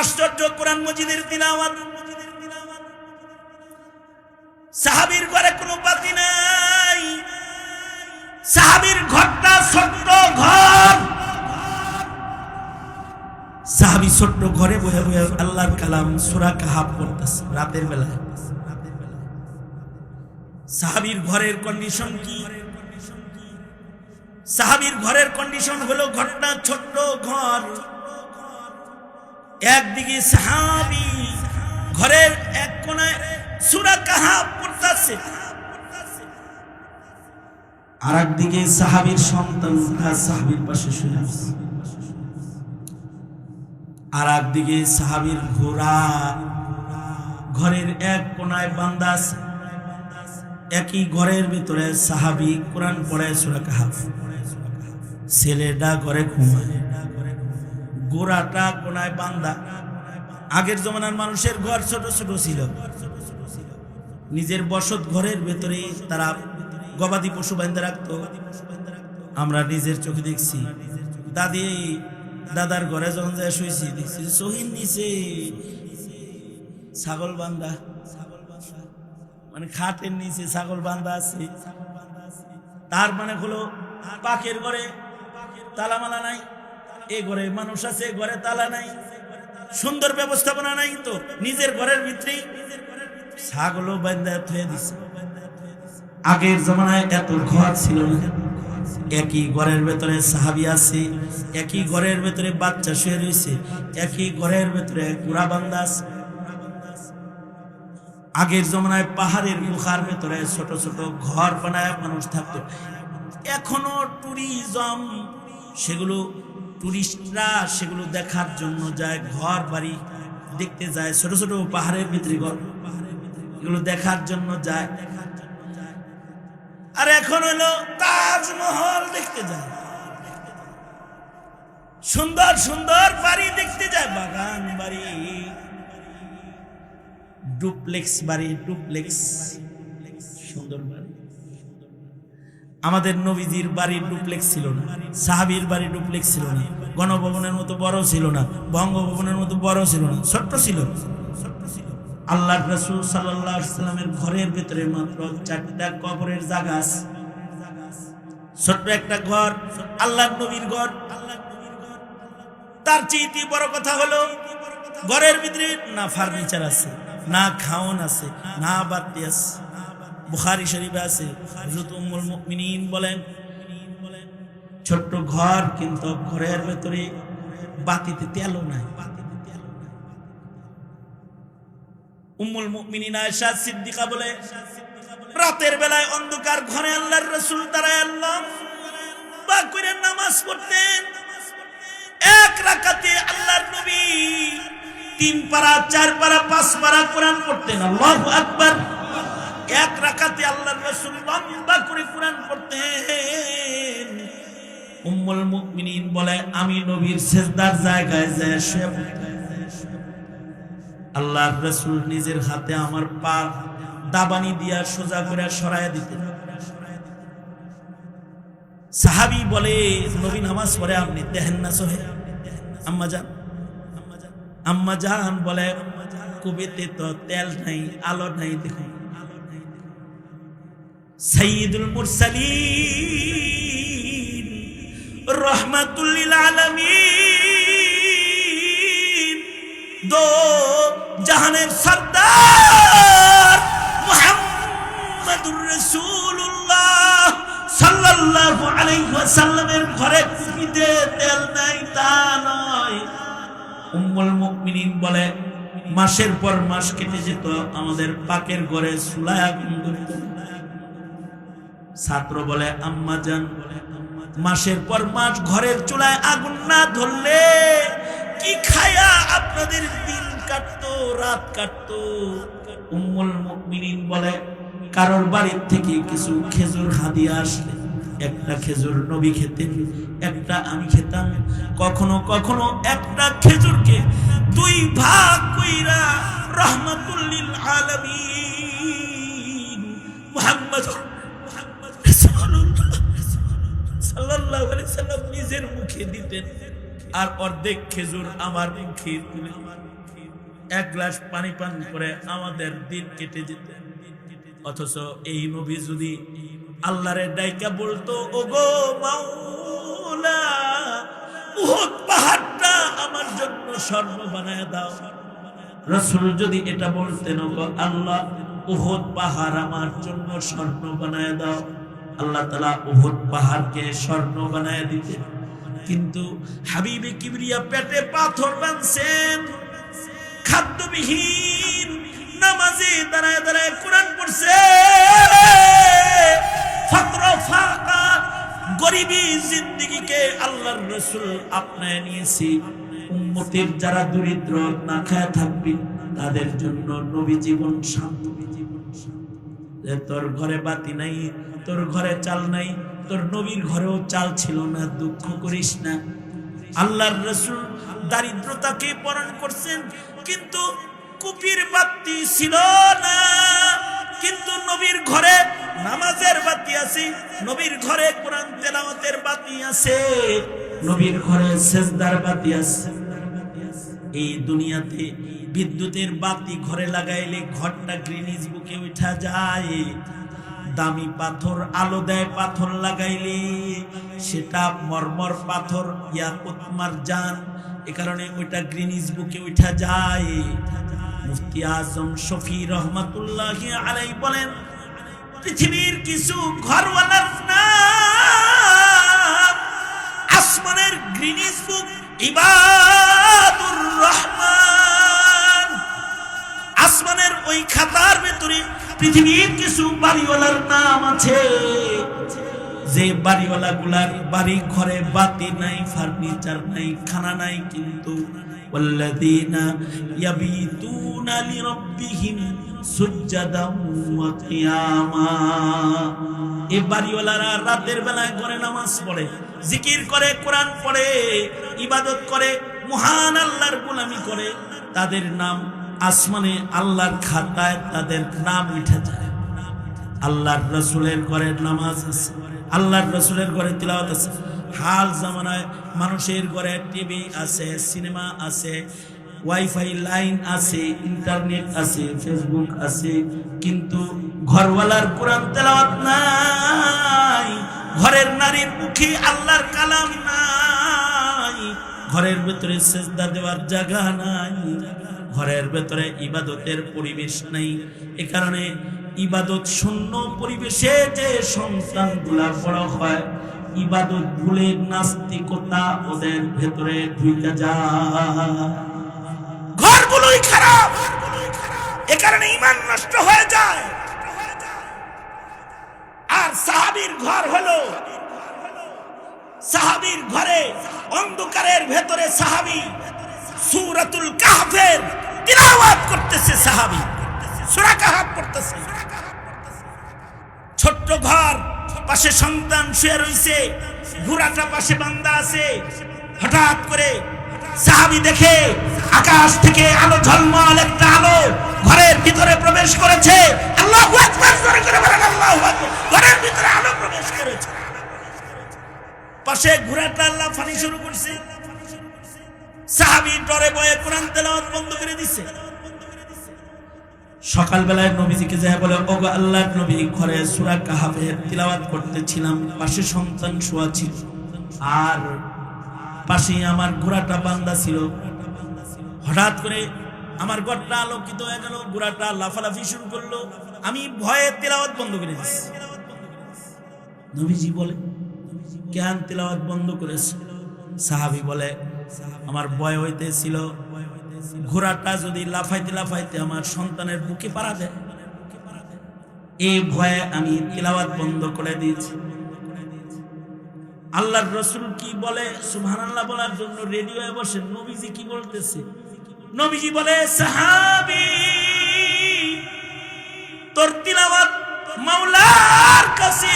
আশ্চর্য কোরআন মজিদের তিলাওয়াত। সাহাবীর ঘরে কোনো বাতি নাই। সাহাবীর ঘরটা ছোট্ট ঘর। সাহাবি ছোট্ট ঘরে বসে বসে আল্লাহর কালাম সুরা কাহাব পড়তেছে রাতের বেলায়। সাহাবীর ঘরের কন্ডিশন কি? সাহাবীর ঘরের কন্ডিশন হলো ঘরটা ছোট্ট ঘর। একদিকে সাহাবি, ঘরের এক কোনায় সুরা কাহাব পড়তেছে। আর একদিকে সাহাবীর সন্তান সাহাবীর পাশে শুয়ে আছে। আর একদিকে সাহাবীর ঘোড়া, ঘরের এক কোনায় বান্দাস একই ঘরের ভিতরে সাহাবি কোরআন পড়ে সুরা কাহাফ। ছেলেটা ঘরে ঘুমায়। গোড়াটা কোনায় বান্দা। আগের জমানার মানুষের ঘর ছোট ছোট ছিল। নিজের বসত ঘরের ভেতরে তারা গবাদি পশু বান্ধে রাখতো। আমরা নিজের চোখে দেখছি। দাদি, দাদার ঘরে যখন যায় শুয়েছি দেখছি সহিন নিচে ছাগল বান্ধা মানে খাটের নিচে ছাগল বান্ধা আছে। তার মানে হলো পাকের ঘরে তালামালা নাই। এ ঘরে মানুষ আছে ঘরে তালা নাই। সুন্দর ব্যবস্থাপনা নাই তো, নিজের ঘরের ভিতরেই ছাগলও বান্ধা থুয়ে দিছে। আগের জমানায় এত ঘর ছিল না। একই ঘরের ভেতরে সাহাবি আছে, একই ঘরের ভেতরে বাচ্চা শুয়ে রয়েছে, একই ঘরের ভেতরে কুড়া বান্দা আছে। আগের জমানায় পাহাড়ের গুহার ভেতরে ছোট ছোট ঘর বানায় মানুষ থাকতো। এখনও ট্যুরিজম সেগুলো টুরিস্টরা সেগুলো দেখার জন্য যায়, ঘর বাড়ি দেখতে যায়, ছোট ছোট পাহাড়ের ভিতরে ঘর, এগুলো দেখার জন্য যায়। আর এখন হলো তাজমহল দেখতে যায়। সুন্দর সুন্দর বাড়ি দেখতে যায়, বাগান বাড়ি, ডুপ্লেক্স বাড়ি, ডুপ্লেক্স, সুন্দর আমাদের নবীজির বাড়ি ডুপ্লেক্স ছিল না, সাহাবির বাড়ি ডুপ্লেক্স ছিল না, গণভবনের মতো বড় ছিল না, বঙ্গভবনের মতো বড় ছিল না, ছোট্ট ছিল। আল্লাহ রসুল সাল্লামের ঘরের ভেতরে মাত্র চারটা কবরের জায়গা আছে। ছোট্ট একটা ঘর আল্লাহ নবীর ঘর। তার চেয়ে বড় কথা হলো, ঘরের ভিতরে না ফার্নিচার আছে, না খাওন আছে, না বাতি আছে। বুখারি শরীফে আছে, হযরত উম্মুল মুমিনিন বলেন, ছোট্ট ঘর কিন্তু ঘরের ভেতরে বাতিতে তেলও নাই। উম্মুল মুমিনিন আয়েশা সিদ্দিকা বলে, রাতের বেলায় অন্ধকার ঘরে আল্লাহর রাসূল দাঁড়ায় আল্লাহ বা করে নামাজ পড়তেন। এক রাকাতে আল্লাহর নবী তিন পারা, চার পারা, পাঁচ পারা কোরআন পড়তেন। আল্লাহু আকবার। এক রাখাতে আল্লাহ রাসূল লম্বা করে কোরআন পড়তেন। উম্মুল মুমিনিন বলে, আমি নবীর সেজদার জায়গায় যায় শুয়ে আল্লাহর রাসূল নিজের হাতে আমার পা দাবানি দিয়া সোজা করে সরায় দিতেন। সাহাবি বলে, নবী নামাজ পড়ে আপনি দেখেন না সোহে? আম্মা যান। আম্মা জান বলে, কুবিতে তো তেল নাই, আলো নাই দেখুন। সৈয়দুল মুরসালিন রহমাতুল্লিল আলামিন। দো জাহানের সর্দার মুহাম্মাদুর রাসূলুল্লাহ সাল্লাল্লাহু আলাইহি ওয়াসাল্লামের ঘরে কুপিতে তেল নাই, তা নয়। উম্মুল মুমিনিন বলে, মাসের পর মাস কেটে যেত আমাদের পাকের ঘরে চুলায় আগুন ধরত ছাত্র বলে, আম্মা যান মাসের পর মাস ঘরের চুলায় আগুন না ধরলে কি খায়া আপনাদের দিন কাটতো, রাত কাটতো? উম্মুল বলে, কারোর বাড়ির থেকে কিছু খেজুর হাদিয়া আসলে, একটা খেজুর নবী খেতেন, একটা আমি খেতাম, কখনো কখনো একটা খেজুরকে দুই ভাগ কইরা রহমাতুল্লিল আলামিন মুহাম্মদ সাল্লাম নিজের মুখে দিতেন। আর অর্ধেক খেজুর আমার মুখে এক গ্লাস পানি পান করে আমাদের দিন কেটে যেত। অথচ এই নবী যদি আল্লাহরের ডাইকা বলতো ও গো মাওলা উহুদ পাহাড়টা আমার জন্য স্বর্ণ বানায় দাও। রসুল যদি এটা বলতেন ও আল্লাহ উহুদ পাহাড় আমার জন্য স্বর্ণ বানায় দাও। আল্লাহ তালা উহুদ পাহাড়কে স্বর্ণ বানায় দিতেন কিন্তু হাবিবে কিবরিয়া পেটে পাথর বানছেন। খাদ্যবিহীন নামাজে দাঁড়ায় দাঁড়ায় কোরআন পড়ছে। যারা দরিদ্র না খায় থাকবে, তাদের জন্য নবী জীবন শান্ত। তোর ঘরে বাতি নাই, তোর ঘরে চাল নাই, তোর নবীর ঘরেও চাল ছিল না, দুঃখ করিস না। আল্লাহর রসুল দারিদ্রতাকে বরণ করছেন, কিন্তু কুপির বাতি ছিল না। কিন্তু নবীর ঘরে নামাজের বাতি আছে, নবীর ঘরে কোরআন তেলাওয়াতের বাতি আছে, নবীর ঘরে সেজদার বাতি আছে। এই দুনিয়াতে বিদ্যুতের বাতি ঘরে লাগাইলে ঘরটা গ্রিনিজ বুকে উঠা যায়। দামি পাথর, আলো দেয় পাথর লাগাইলে। সেটা মর্মর পাথর, ইয়া ইয়াকুত মারজান এ কারণে ওইটা গ্রিনিজ বুকে উঠা যায়। মুফতি আজম শফি রহমাতুল্লাহ আলাই বলেন, পৃথিবীর কিছু ঘরওয়ালার আসমানের গ্রিনিজ বুক ইবাদুর রহমান। আসমানের ওই খাতার ভেতরে পৃথিবীর কিছু বাড়িওয়ালার নাম আছে। যে বাড়িওয়ালা গুলার বাড়ি ঘরে বাতি নাই, ফার্নিচার নাই, খানা নাই, কিন্তু এ বাড়িওয়ালারা রাতের বেলায় ঘরে নামাজ পড়ে, জিকির করে, কোরআন পড়ে, ইবাদত করে মহান আল্লাহর গোলামি করে, তাদের নাম আসমানে আল্লাহর খাতায় তাদের নাম উঠে যায়। আল্লাহর রসুলের ঘরের নামাজ আছে, আল্লাহর রসুলের ঘরে তিলাওয়াত আছে। হাল জামানায় মানুষের ঘরে টিভি আছে, সিনেমা আছে, ওয়াইফাই লাইন আছে, ইন্টারনেট আছে, ফেসবুক আছে, কিন্তু ঘরওয়ালার কোরআন তেলাওয়াত নাই। ঘরের নারীর মুখে আল্লাহর কালাম নাই। ঘরের ভেতরে সেজদা দেওয়ার জায়গা নাই। ঘরের ভেতরে ইবাদতের পরিবেশ নাই। এ কারণে ইবাদত শূন্য পরিবেশে যে সন্তান সন্তানগুলা বড় হয়, ইবাদত ভুলে নাস্তিকতা ওদের ভেতরে ঢুকে যায়। ঘরগুলোই খারাপ। এ কারণে ইমান নষ্ট হয়ে যায়। আর সাহাবির ঘর হলো সাহাবির ঘরে অন্ধকারের ভেতরে সাহাবি সুরাতুল কাহাফের তিলাওয়াত করতেছে সাহাবি। সূরা কাহাফ করতেছে ছোট্ট ঘর, পাশে সন্তান শুয়ে ঘোড়াটা পাশে বান্দা আছে। হঠাৎ করে সাহাবি দেখে আকাশ থেকে আলো, ঝলমল, একটা আলো ঘরের ভিতরে প্রবেশ করেছে। আল্লাহু ঘরের ভিতরে আলো প্রবেশ করেছে। পাশে ঘোড়াটা আল্লাহ ফানি শুরু করছে। সাহাবি ডরে বয়ে কোরআন তেলাওয়াত বন্ধ করে দিছে। সকালবেলায় নবীজিকে যায় বলে, ওগো আল্লাহর নবী, ঘরে সূরা কাহাফের তিলাওয়াত করতেছিলাম, পাশে সন্তান শোয়া ছিল। আর পাশে আমার ঘোড়াটা বান্দা ছিল। হঠাৎ করে আমার ঘরটা আলোকিত হয়ে গেল, ঘোড়াটা লাফালাফি শুরু করল। আমি ভয়ে তেলাওয়াত বন্ধ করে দিচ্ছি নবীজি বলে জ্ঞান তেলাওয়াত বন্ধ করেছে। সাহাবি বলে, আমার ভয় হইতেছিল, ঘোড়াটা যদি লাফাইতে লাফাইতে আমার সন্তানের বুকে পারা দেয়। এই ভয়ে আমি তিলাওয়াত বন্ধ করে দিয়েছি। আল্লাহর রসুল কি বলে? সুবহানাল্লাহ বলার জন্য রেডিওয়ে বসে। নবীজি কি বলতেছে? নবীজি বলে, সাহাবি, তোর তিলাওয়াত মাওলার কাছে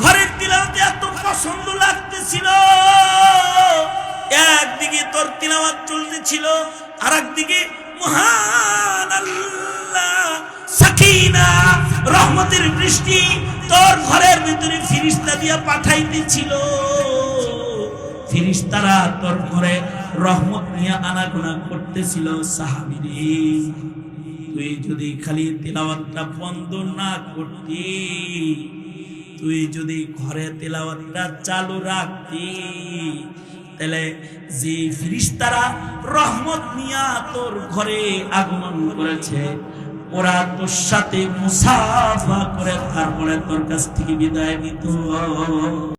ঘরের তিলাওয়াতে এত পছন্দ লাগতেছিল। একদিকে তোর তিলাওয়াত চলতেছিল আর একদিকে মহান আল্লাহ, সাকিনা, রহমতের বৃষ্টি তোর ঘরের ভিতরে ফিরিস্তা দিয়া পাঠাইতেছিল। ফিরিস্তারা তোর ঘরে রহমত নিয়ে আনাগোনা করতেছিল সাহাবিরি তুই যদি খালি তেলাওয়াতটা বন্ধ না করতি তুই যদি ঘরে তেলাওয়াতটা চালু রাখতি, তাহলে যে ফিরিস্তারা রহমত নিয়া তোর ঘরে আগমন করেছে, ওরা তোর সাথে মুসাফা করে তারপরে তোর কাছ থেকে বিদায় নিত।